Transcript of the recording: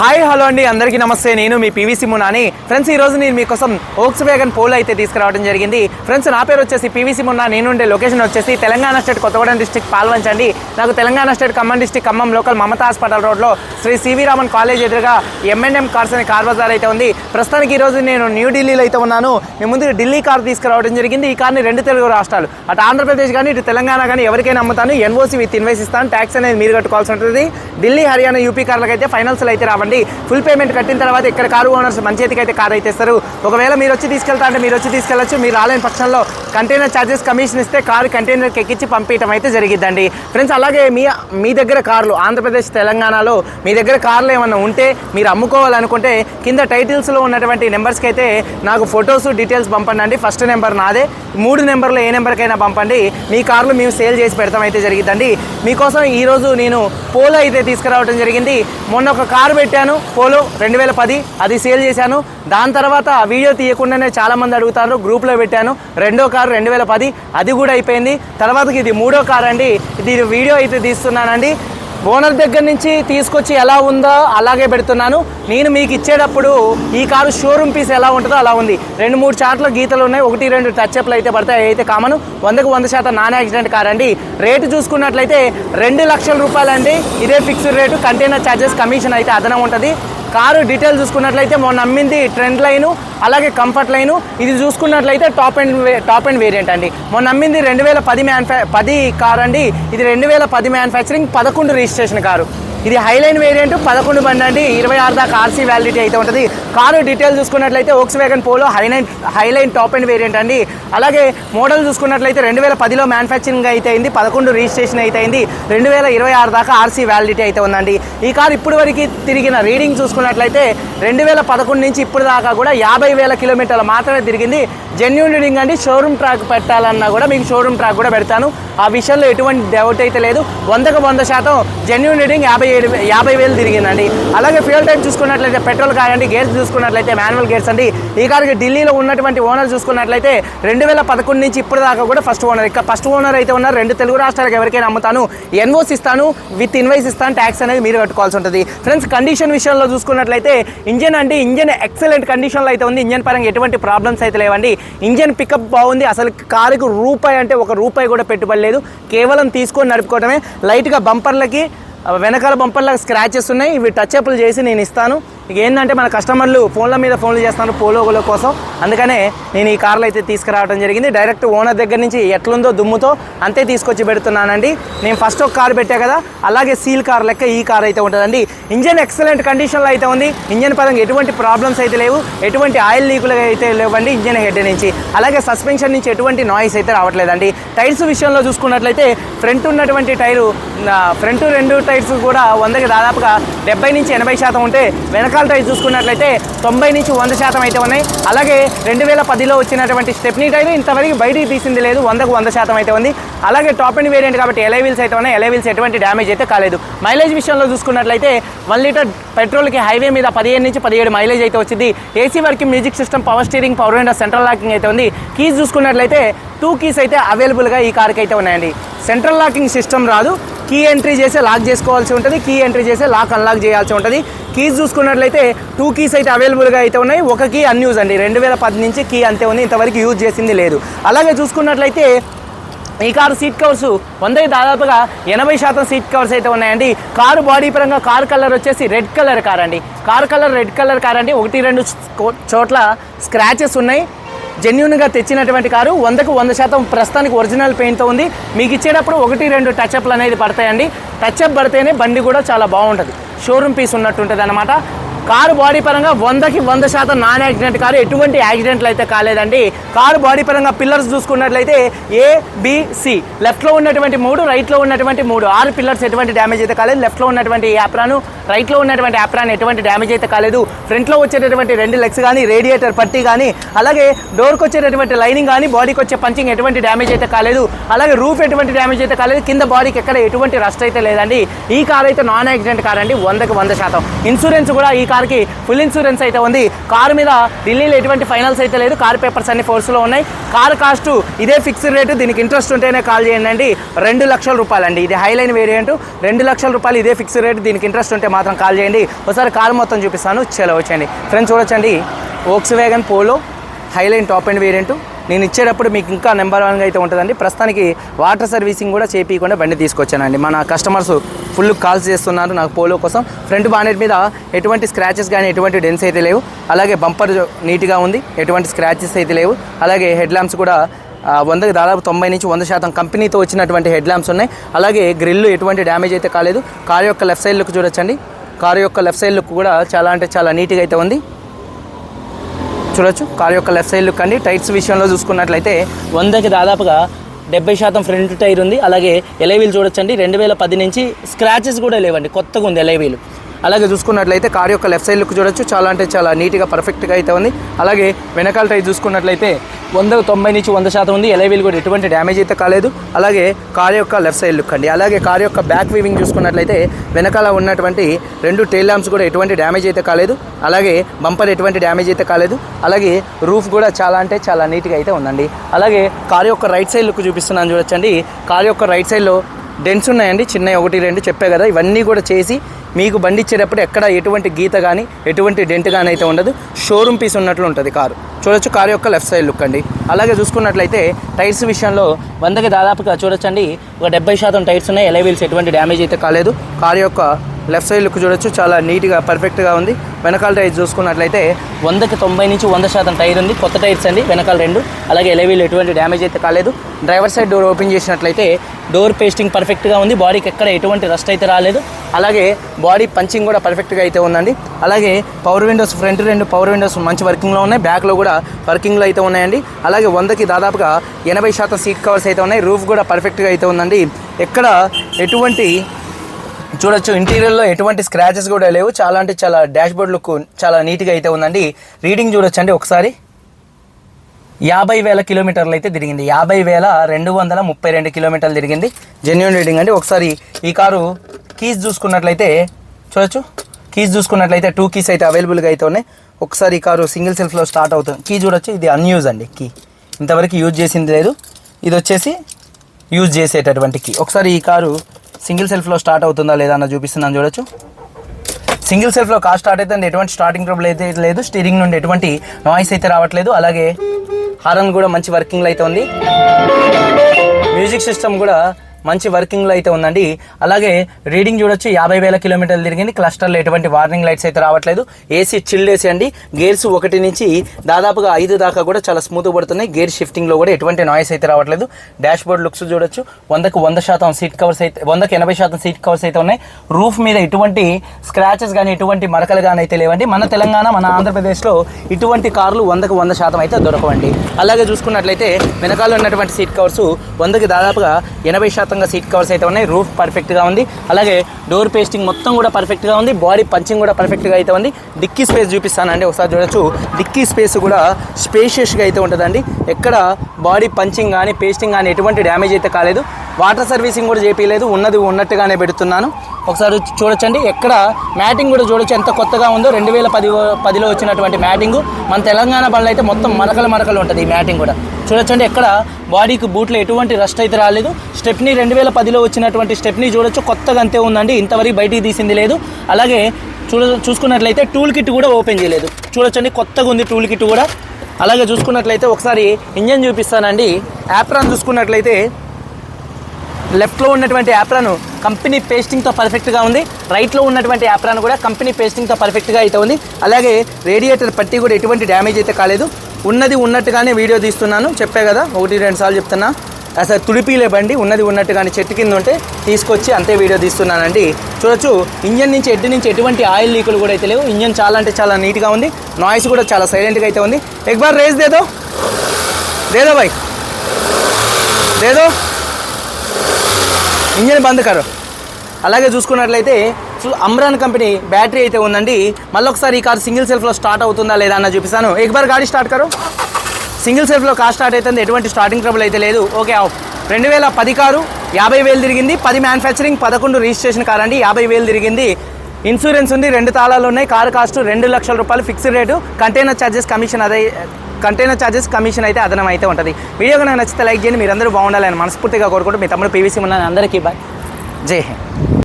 Hi hello అండి. అందరికీ నమస్తే. నేను మీ పీవీసీ మున్నాని ఫ్రెండ్స్ ఈ రోజు నేను మీకోసం ఓక్స్ వ్యాగన్ పోల్ అయితే తీసుకురావడం జరిగింది. ఫ్రెండ్స్ నా పేరు వచ్చేసి పీవీసీ మున్నా నేను. ఉండే లొకేషన్ వచ్చేసి తెలంగాణ స్టేట్ కొత్తగూడెం డిస్టిక్ పాల్వంచండి. నాకు Telangana state Khammam district Khammam local Mamata hospital రోడ్లో Shri C V Raman college ఎదురుగా ఎంఎన్ఎం కార్స్ అనే కార్ బజార్ అయితే ఉంది. ప్రస్తుతానికి ఈ రోజు నేను న్యూఢిల్లీలో అయితే ఉన్నాను. మీ ముందు ఢిల్లీ కార్ తీసుకురావడం జరిగింది. ఈ కార్ని రెండు తెలుగు రాష్ట్రాలు అటు ఆంధ్రప్రదేశ్ కానీ ఇటు తెలంగాణ కానీ ఎవరికైనా అమ్ముతాను. ఎన్ఓసి విత్ ఇన్వెస్ట్ ఇస్తాను. ట్యాక్స్ అనేది మీరు కట్టుకోవాల్సి ఉంటుంది. ఢిల్లీ హర్యానా యూపీ కార్లకైతే అయితే ఫైనల్స్లో అయితే రావండి. ఫుల్ పేమెంట్ కట్టిన తర్వాత ఇక్కడ కారు ఓనర్స్ మంచి చేతికి అయితే కారు అయితే ఇస్తారు ఒకవేళ మీరు వచ్చి తీసుకెళ్తా అంటే మీరు వచ్చి తీసుకెళ్ళచ్చు. మీరు రాలేని పక్షంలో కంటైనర్ ఛార్జెస్ కమిషన్ ఇస్తే కారు కంటైనర్కి ఎక్కించి పంపించడం అయితే జరిగిద్దండి. ఫ్రెండ్స్ అలాగే మీ మీ దగ్గర కార్లు ఆంధ్రప్రదేశ్ తెలంగాణలో మీ దగ్గర కార్లు ఏమన్నా ఉంటే మీరు అమ్ముకోవాలనుకుంటే కింద టైటిల్స్లో ఉన్నటువంటి నెంబర్స్కి అయితే నాకు ఫొటోస్ డీటెయిల్స్ పంపండి అండి ఫస్ట్ నెంబర్ నాదే. మూడు నెంబర్లో ఏ నెంబర్కైనా పంపండి. మీ కార్లు మేము సేల్ చేసి పెడతాం అయితే జరిగిద్దండి. మీకోసం ఈరోజు నేను పోలో అయితే తీసుకురావడం జరిగింది. మొన్న ఒక కారు పెట్టాను పోలో రెండు వేల పది అది సేల్ చేశాను. దాని తర్వాత ఆ వీడియో తీయకుండానే చాలామంది అడుగుతారు గ్రూప్లో పెట్టాను రెండో కారు రెండు వేల పది అది కూడా అయిపోయింది. తర్వాతకి ఇది మూడో కారు అండి ఇది వీడియో అయితే తీస్తున్నానండి. ఓనర్ దగ్గర నుంచి తీసుకొచ్చి ఎలా ఉందో అలాగే పెడుతున్నాను. నేను మీకు ఇచ్చేటప్పుడు ఈ కారు షోరూమ్ పీస్ ఎలా ఉంటుందో అలా ఉంది. రెండు మూడు చాట్ల గీతలు ఉన్నాయి. ఒకటి రెండు టచ్ అప్లు అయితే పడతాయి. అయితే కామన్. వందకు వంద శాతం నాన్ యాక్సిడెంట్ కార్ అండి. రేటు చూసుకున్నట్లయితే రెండు లక్షల రూపాయలు అండి ఇదే fixed rate container charges commission అయితే అదనం ఉంటుంది. కారు డీటెయిల్ చూసుకున్నట్లయితే మొన్న అమ్మింది ట్రెండ్ లైను అలాగే కంఫర్ట్ లైను. ఇది చూసుకున్నట్లయితే top end top end variant అండి. మొన్న అమ్మింది రెండు వేల పది మ్యానుఫ్యా పది కార్ అండి ఇది రెండు వేల పది మ్యానుఫ్యాక్చరింగ్ పదకొండు రిజిస్ట్రేషన్ కారు. ఇది హైలైన్ వేరియంట్ పదకొండు బండి అండి. ఇరవై ఆరు దాకా ఆర్సీ వ్యాలిడిటీ అయితే ఉంటుంది. కారు డీటెయిల్ చూసుకున్నట్లయితే Volkswagen Polo highline highline top end variant అండి. అలాగే మోడల్ చూసుకున్నట్లయితే రెండు వేల పదిలో మ్యానుఫ్యాక్చరింగ్ అయితే అయింది. పదకొండు రిజిస్ట్రేషన్ అయితే అయింది. రెండు వేల ఇరవై ఆరు దాకా ఆర్సీ వ్యాలిడిటీ అయితే ఉందండి. ఈ కారు ఇప్పుడు వరకు తిరిగిన రీడింగ్ చూసుకున్నట్లయితే రెండు వేల పదకొండు నుంచి ఇప్పుడు దాకా కూడా యాభై వేల కిలోమీటర్లు మాత్రమే తిరిగింది. జెన్యున్ రీడింగ్ అండి. షోరూమ్ ట్రాక్ పెట్టాలన్నా కూడా మీకు షోరూమ్ ట్రాక్ కూడా పెడతాను. ఆ విషయంలో ఎటువంటి డౌట్ అయితే లేదు. వందకు వంద శాతం జెన్యున్ రీడింగ్ యాభై ఏడు యాభై వేలు తిరిగిందండి. అలాగే ఫ్యూల్ టైప్ చూసుకున్నట్లయితే పెట్రోల్ కాదండి గేర్స్ చూసుకున్నట్లయితే మాన్యువల్ గేర్స్ అండి. ఈ కారుకి ఢిల్లీలో ఉన్నటువంటి ఓనర్ చూసుకున్నట్లయితే రెండు వేల పదకొండు నుంచి ఇప్పుడు దాకా కూడా ఫస్ట్ ఓనర్ ఇక్కడ ఫస్ట్ ఓనర్ అయితే ఉన్నారు. రెండు తెలుగు రాష్ట్రాలకు ఎవరికైనా అమ్ముతాను. ఎన్ఓస్ ఇస్తాను. విత్ ఇన్వైస్ ఇస్తాను. ట్యాక్స్ అనేది మీరు కట్టుకోవాల్సి ఉంటుంది. ఫ్రెండ్స్ కండిషన్ విషయంలో చూసుకున్నట్లయితే ఇంజన్ అంటే ఇంజన్ ఎక్సలెంట్ కండిషన్లో అయితే ఉంది. ఇంజన్ పరంగా ఎటువంటి ప్రాబ్లమ్స్ అయితే లేవండి. ఇంజన్ పికప్ బాగుంది. అసలు కారుకు రూపాయి అంటే ఒక రూపాయి కూడా పెట్టుబడి లేదు. కేవలం తీసుకొని నడుపుకోవడమే లైట్గా బంపర్లకి వెనకాల బంపర్లకు స్క్రాచెస్ ఉన్నాయి. ఇవి టచ్ అప్లు చేసి నేను ఇస్తాను. ఇక ఏంటంటే మన కస్టమర్లు ఫోన్ల మీద ఫోన్లు చేస్తున్నారు పోలోగోల కోసం. అందుకనే నేను ఈ కార్లు అయితే తీసుకురావడం జరిగింది. డైరెక్ట్ ఓనర్ దగ్గర నుంచి ఎట్లుందో దుమ్ముతో అంతే తీసుకొచ్చి పెడుతున్నానండి. నేను ఫస్ట్ ఒక కార్ పెట్టా కదా అలాగే సీల్ కార్ లెక్క ఈ కార్ అయితే ఉంటుందండి. ఇంజన్ ఎక్సలెంట్ కండిషన్లో అయితే ఉంది. ఇంజన్ పరంగా ఎటువంటి ప్రాబ్లమ్స్ అయితే లేవు. ఎటువంటి ఆయిల్ లీకులు అయితే లేవండి ఇంజన్ హెడ్ నుంచి. అలాగే సస్పెన్షన్ నుంచి ఎటువంటి నాయిస్ అయితే రావట్లేదండి. టైర్స్ విషయంలో చూసుకున్నట్లయితే ఫ్రంట్ ఉన్నటువంటి టైరు ఫ్రంట్ రెండు టైర్స్ కూడా వందకి దాదాపుగా డెబ్బై నుంచి ఎనభై శాతం ఉంటే వెనక రకాల టైర్స్ చూసుకున్నట్లయితే తొంభై నుంచి వంద శాతం అయితే ఉన్నాయి. అలాగే రెండు వేల పదిలో వచ్చినటువంటి స్టెప్నీ టైర్ ఇంతవరకు బయటికి తీసింది లేదు వందకు వంద శాతం అయితే ఉంది. అలాగే టాప్ అండ్ వేరియంట్ కాబట్టి ఎలై వీల్స్ అయితే ఉన్నాయి. ఎలై వీల్స్ ఎటువంటి డ్యామేజ్ అయితే కాలేదు. మైలేజ్ విషయంలో చూసుకున్నట్లయితే వన్ లీటర్ పెట్రోల్కి హైవే మీద పదిహేను నుంచి పదిహేడు మైలేజ్ అయితే వచ్చింది. AC working music system power steering power and central locking అయితే ఉంది. కీస్ చూసుకున్నట్లయితే టూ కీస్ అయితే అవైలబుల్గా ఈ కార్కి అయితే ఉన్నాయండి. సెంట్రల్ లాకింగ్ సిస్టమ్ రాదు. కీ ఎంట్రీ చేసే లాక్ చేసుకోవాల్సి ఉంటుంది. కీ ఎంట్రీ చేసే లాక్ అన్లాక్ చేయాల్సి ఉంటుంది. కీస్ చూసుకున్నట్లయితే టూ కీస్ అయితే అవైలబుల్గా అయితే ఉన్నాయి. ఒక కీ అన్యూజ్ అండి. రెండు వేల పది నుంచి కీ అంతే ఉంది. ఇంతవరకు యూజ్ చేసింది లేదు. అలాగే చూసుకున్నట్లయితే ఈ కారు సీట్ కవర్స్ వందకి దాదాపుగా ఎనభై శాతం సీట్ కవర్స్ అయితే ఉన్నాయండి. కారు బాడీ పరంగా కారు కలర్ వచ్చేసి రెడ్ కలర్ కార్ అండి. Car colour red colour car అండి. ఒకటి రెండు చోట్ల స్క్రాచెస్ ఉన్నాయి. జెన్యున్గా తెచ్చినటువంటి కారు వందకు వంద శాతం ప్రస్తుతానికి ఒరిజినల్ పెయింట్తో ఉంది. మీకు ఇచ్చేటప్పుడు ఒకటి రెండు టచ్అప్లు అనేది పడతాయండి. టచ్అప్ పడితేనే బండి కూడా చాలా బాగుంటుంది. షోరూమ్ పీస్ ఉన్నట్టుంటుంది అనమాట కారు బాడీ పరంగా వందకి వంద శాతం నాన్ యాక్సిడెంట్ కారు. ఎటువంటి యాక్సిడెంట్లు అయితే కాలేదండి. కారు బాడీ పరంగా పిల్లర్స్ చూసుకున్నట్లయితే ఏ బిసి లెఫ్ట్లో ఉన్నటువంటి మూడు రైట్లో ఉన్నటువంటి మూడు. ఆరు పిల్లర్స్ ఎటువంటి డ్యామేజ్ అయితే కాలేదు. లెఫ్ట్లో ఉన్నటువంటి యాప్రాను రైట్లో ఉన్నటువంటి యాప్రాన్ ఎటువంటి డ్యామేజ్ అయితే కాలేదు. ఫ్రంట్లో వచ్చేటటువంటి రెండు లెగ్స్ కానీ రేడియేటర్ పట్టి కానీ అలాగే డోర్కి వచ్చేటటువంటి లైనింగ్ కానీ బాడీకి వచ్చే పంచింగ్ ఎటువంటి డ్యామేజ్ అయితే కాలేదు. అలాగే రూఫ్ ఎటువంటి డ్యామేజ్ అయితే కాలేదు. కింద బాడీకి ఎక్కడ ఎటువంటి రస్ట్ అయితే లేదండి. ఈ కార్ అయితే నాన్ యాక్సిడెంట్ కార్ అండి. వందకి వంద శాతం. ఇన్సూరెన్స్ కూడా ఈ కార్ కార్కి ఫుల్ ఇన్సూరెన్స్ అయితే ఉంది. కారు మీద ఢిల్లీలో ఎటువంటి ఫైనల్స్ అయితే లేదు. కార్ పేపర్స్ అన్ని ఫోర్స్లో ఉన్నాయి. కారు కాస్ట్ ఇదే ఫిక్స్డ్ రేటు దీనికి ఇంట్రెస్ట్ ఉంటేనే కాల్ చేయండి అండి. రెండు లక్షల రూపాయలండి. ఇది హైలైన్ వేరియంట్ రెండు లక్షల రూపాయలు ఇదే ఫిక్స్డ్ రేటు దీనికి ఇంట్రెస్ట్ ఉంటే మాత్రం కాల్ చేయండి. ఒకసారి కారు మొత్తం చూపిస్తాను. చలో వచ్చండి ఫ్రెండ్స్ చూడొచ్చండి. Volkswagen Polo highline top end variant నేను ఇచ్చేటప్పుడు మీకు ఇంకా నెంబర్ వన్గా అయితే ఉంటుందండి. ప్రస్తుతానికి వాటర్ సర్వీసింగ్ కూడా చేపించకుండా బండి తీసుకొచ్చానండి. మన కస్టమర్స్ ఫుల్ కాల్స్ చేస్తున్నారు నాకు పోలో కోసం. ఫ్రంట్ బానెట్ మీద ఎటువంటి స్క్రాచెస్ కానీ ఎటువంటి డెన్స్ అయితే లేవు. అలాగే బంపర్ నీట్గా ఉంది. ఎటువంటి స్క్రాచెస్ అయితే లేవు. అలాగే హెడ్ ల్యాంప్స్ కూడా వందకి దాదాపు తొంభై నుంచి వంద శాతం కంపెనీతో వచ్చినటువంటి హెడ్ ల్యాంప్స్ ఉన్నాయి. అలాగే గ్రిల్ ఎటువంటి డ్యామేజ్ అయితే కాలేదు. కారు యొక్క లెఫ్ట్ సైడ్ లుక్ చూడొచ్చండి. కారు యొక్క లెఫ్ట్ సైడ్ లుక్ కూడా చాలా అంటే చాలా నీట్గా అయితే ఉంది. చూడొచ్చు. కార్ యొక్క లెఫ్ట్ సైడ్ లుక్ అండి. టైర్స్ విషయంలో చూసుకున్నట్లయితే వందకి దాదాపుగా డెబ్బై శాతం ఫ్రంట్ టైర్ ఉంది. అలాగే ఎలైవీలు చూడొచ్చండి. రెండు వేల పది నుంచి స్క్రాచెస్ కూడా లేవండి. కొత్తగా ఉంది ఎలైవీలు అలాగే చూసుకున్నట్లయితే కార్ యొక్క లెఫ్ట్ సైడ్ లుక్ చూడొచ్చు. చాలా అంటే చాలా నీట్గా పర్ఫెక్ట్గా అయితే ఉంది. అలాగే వెనకాల టైర్ చూసుకున్నట్లయితే వంద తొంభై నుంచి వంద శాతం ఉంది. ఎలైవీలు కూడా ఎటువంటి డ్యామేజ్ అయితే కాలేదు. అలాగే కార్ యొక్క లెఫ్ట్ సైడ్ లుక్ అండి. అలాగే కార్ యొక్క బ్యాక్ వీవింగ్ చూసుకున్నట్లయితే వెనకాల ఉన్నటువంటి రెండు టైల్ ల్యాంప్స్ కూడా ఎటువంటి డ్యామేజ్ అయితే కాలేదు. అలాగే బంపర్ ఎటువంటి డ్యామేజ్ అయితే కాలేదు. అలాగే రూఫ్ కూడా చాలా అంటే చాలా నీట్గా అయితే ఉందండి. అలాగే కార్ యొక్క రైట్ సైడ్ లుక్ చూపిస్తున్నాను చూడొచ్చండి. కార్ యొక్క రైట్ సైడ్లో డెన్స్ ఉన్నాయండి. చిన్న ఒకటి రెండు చెప్పే కదా. ఇవన్నీ కూడా చేసి మీకు బండి ఇచ్చేటప్పుడు ఎక్కడ ఎటువంటి గీత కానీ ఎటువంటి డెంట్ కానీ అయితే ఉండదు. షోరూమ్ పీస్ ఉన్నట్లు ఉంటుంది కారు. చూడొచ్చు కారు యొక్క లెఫ్ట్ సైడ్ లుక్ అండి. అలాగే చూసుకున్నట్లయితే టైర్స్ విషయంలో వందకి దాదాపుగా చూడొచ్చండి. ఒక డెబ్బై శాతం టైర్స్ ఉన్నాయి. ఎలైవీల్స్ ఎటువంటి డ్యామేజ్ అయితే కాలేదు. కారు యొక్క లెఫ్ట్ సైడ్ లుక్ చూడొచ్చు. చాలా నీట్గా పర్ఫెక్ట్గా ఉంది. వెనకాల టైర్ చూసుకున్నట్లయితే వందకి తొంభై నుంచి వంద శాతం టైర్ ఉంది. కొత్త టైర్స్ అండి వెనకాల రెండు. అలాగే ఎలవీలు ఎటువంటి డ్యామేజ్ అయితే కాలేదు. డ్రైవర్ సైడ్ డోర్ ఓపెన్ చేసినట్లయితే డోర్ పేస్టింగ్ పర్ఫెక్ట్గా ఉంది. బాడీకి ఎక్కడ ఎటువంటి రస్ట్ అయితే రాలేదు. అలాగే బాడీ పంచింగ్ కూడా పర్ఫెక్ట్గా అయితే ఉందండి. అలాగే పవర్ విండోస్ ఫ్రంట్ రెండు పవర్ విండోస్ మంచి వర్కింగ్లో ఉన్నాయి. బ్యాక్లో కూడా వర్కింగ్లో అయితే ఉన్నాయండి. అలాగే వందకి దాదాపుగా ఎనభై శాతం సీట్ కవర్స్ అయితే ఉన్నాయి. రూఫ్ కూడా పర్ఫెక్ట్గా అయితే ఉందండి. ఎక్కడ ఎటువంటి చూడొచ్చు ఇంటీరియర్లో ఎటువంటి స్క్రాచెస్ కూడా లేవు. చాలా అంటే చాలా డాష్ బోర్డ్ లుక్ చాలా నీట్గా అయితే ఉందండి. రీడింగ్ చూడొచ్చండి ఒకసారి. యాభై వేల కిలోమీటర్లు అయితే తిరిగింది. యాభై వేల రెండు వందల ముప్పై రెండు కిలోమీటర్లు తిరిగింది. జెన్యున్ రీడింగ్ అండి. ఒకసారి ఈ కారు కీస్ చూసుకున్నట్లయితే చూడొచ్చు. కీస్ చూసుకున్నట్లయితే టూ కీస్ అయితే అవైలబుల్గా అయితే ఉన్నాయి. ఒకసారి ఈ కారు సింగిల్ సెల్ఫ్లో స్టార్ట్ అవుతుంది. కీ చూడొచ్చు. ఇది అన్యూజ్ అండి కీ ఇంతవరకు యూజ్ చేసింది లేదు. ఇది వచ్చేసి యూజ్ చేసేటటువంటి కీ ఒకసారి ఈ కారు సింగిల్ సెల్ఫ్లో స్టార్ట్ అవుతుందా లేదా అన్న చూపిస్తున్నాను చూడొచ్చు. సింగిల్ సెల్ఫ్లో కార్ స్టార్ట్ అయితే ఎటువంటి స్టార్టింగ్ ట్రబుల్ అయితే లేదు స్టీరింగ్ నుండి ఎటువంటి నాయిస్ అయితే రావట్లేదు. అలాగే హారన్ కూడా మంచి వర్కింగ్లో అయితే ఉంది. మ్యూజిక్ సిస్టమ్ కూడా మంచి వర్కింగ్లో అయితే ఉందండి. అలాగే రీడింగ్ చూడొచ్చు యాభై వేల కిలోమీటర్లు తిరిగింది. క్లస్టర్లో ఎటువంటి వార్నింగ్ లైట్స్ అయితే రావట్లేదు. ఏసీ చిల్డ్ ఏసీ అండి. గేర్స్ ఒకటి నుంచి దాదాపుగా ఐదు దాకా కూడా చాలా స్మూత్ పడుతున్నాయి. గేర్ షిఫ్టింగ్లో కూడా ఎటువంటి నాయిస్ అయితే రావట్లేదు. డాష్ బోర్డ్ లుక్స్ చూడొచ్చు. వందకు వంద శాతం సీట్ కవర్స్ అయితే వందకు ఎనభై శాతం సీట్ కవర్స్ అయితే ఉన్నాయి. రూఫ్ మీద ఎటువంటి స్క్రాచెస్ కానీ ఎటువంటి మరకలు కానీ అయితే లేవండి. మన తెలంగాణ మన ఆంధ్రప్రదేశ్లో ఇటువంటి కార్లు వందకు వంద శాతం అయితే దొరకవండి. అలాగే చూసుకున్నట్లయితే వెనకాల ఉన్నటువంటి సీట్ కవర్స్ వందకి దాదాపుగా ఎనభై శాతం మొత్తంగా సీట్ కవర్స్ అయితే ఉన్నాయి. రూఫ్ పర్ఫెక్ట్గా ఉంది. అలాగే డోర్ పేస్టింగ్ మొత్తం కూడా పర్ఫెక్ట్గా ఉంది. బాడీ పంచింగ్ కూడా పర్ఫెక్ట్గా అయితే ఉంది. డిక్కీ స్పేస్ చూపిస్తానండి. ఒకసారి చూడొచ్చు. డిక్కీ స్పేస్ కూడా స్పేషియస్గా అయితే ఉంటుందండి. ఎక్కడ బాడీ పంచింగ్ కానీ పేస్టింగ్ కానీ ఎటువంటి డ్యామేజ్ అయితే కాలేదు. వాటర్ సర్వీసింగ్ కూడా చేపించలేదు ఉన్నది ఉన్నట్టుగానే పెడుతున్నాను. ఒకసారి చూడొచ్చండి. ఎక్కడ మ్యాటింగ్ కూడా చూడొచ్చు. ఎంత కొత్తగా ఉందో రెండు వేల పది పదిలో వచ్చినటువంటి మ్యాటింగ్. మన తెలంగాణ బళ్ళు అయితే మొత్తం మరకలు మరకలు ఉంటుంది ఈ మ్యాటింగ్ కూడా. చూడొచ్చండి ఎక్కడ బాడీకి బూట్లో ఎటువంటి రస్ట్ అయితే రాలేదు. స్టెప్ని రెండు వేల పదిలో వచ్చినటువంటి స్టెప్ని చూడొచ్చు. కొత్తగా అంతే ఉందండి. ఇంతవరకు బయటికి తీసింది లేదు. అలాగే చూడ చూసుకున్నట్లయితే టూల్ కిట్ కూడా ఓపెన్ చేయలేదు. చూడొచ్చండి కొత్తగా ఉంది టూల్ కిట్ కూడా. అలాగే చూసుకున్నట్లయితే ఒకసారి ఇంజన్ చూపిస్తానండి. యాప్రాన్ చూసుకున్నట్లయితే లెఫ్ట్లో ఉన్నటువంటి యాప్రాను కంపెనీ పేస్టింగ్తో పర్ఫెక్ట్గా ఉంది. రైట్లో ఉన్నటువంటి యాప్రాను కూడా కంపెనీ పేస్టింగ్తో పర్ఫెక్ట్గా అయితే ఉంది. అలాగే రేడియేటర్ పట్టి కూడా ఎటువంటి డ్యామేజ్ అయితే కాలేదు. ఉన్నది ఉన్నట్టుగానే వీడియో తీస్తున్నాను. చెప్పే కదా ఒకటి రెండు సార్లు చెప్తున్నా. అసలు తుడిపిలే బండి ఉన్నది ఉన్నట్టుగానే చెట్టు కింద ఉంటే తీసుకొచ్చి అంతే వీడియో తీస్తున్నానండి. చూడొచ్చు ఇంజన్ నుంచి ఎడ్డు నుంచి ఎటువంటి ఆయిల్ లీకులు కూడా అయితే లేవు. ఇంజన్ చాలా అంటే చాలా నీట్గా ఉంది. నాయిస్ కూడా చాలా సైలెంట్గా అయితే ఉంది. ఎక్బార్ రేస్ దేదో. దేదో బై దేదో. ఇంజన్ బంద్ కరు. అలాగే చూసుకున్నట్లయితే అమ్రాన్ కంపెనీ బ్యాటరీ అయితే ఉందండి. మళ్ళీ ఒకసారి ఈ కారు సింగిల్ సెల్ఫ్లో స్టార్ట్ అవుతుందా లేదా అన్న చూపిస్తాను. ఎక్బార్ గాడి స్టార్ట్ కారు. సింగిల్ సెల్ఫ్లో కార్ స్టార్ట్ అవుతుంది. ఎటువంటి స్టార్టింగ్ ట్రబుల్ అయితే లేదు. Okay off. రెండు వేల పది కారు యాభై వేలు తిరిగింది. పది మ్యానుఫ్యాక్చరింగ్ పదకొండు రిజిస్ట్రేషన్ కార్ అండి. యాభై వేలు తిరిగింది. ఇన్సూరెన్స్ ఉంది రెండు తాళాలు ఉన్నాయి. కారు కాస్ట్ రెండు లక్షల రూపాయలు fixed rate. Container charges commission అదే కంటైనర్ ఛార్జెస్ కమిషన్ అయితే అదనం అయితే ఉంటుంది. వీడియో కనుక నచ్చితే లైక్ చేయండి. మీరందరూ బాగుండాలని మనస్ఫూర్తిగా కోరుకుంటూ మీ తమ్ముడు పీవీసీ ఉన్న అందరికీ బాయ్ జై హింద్.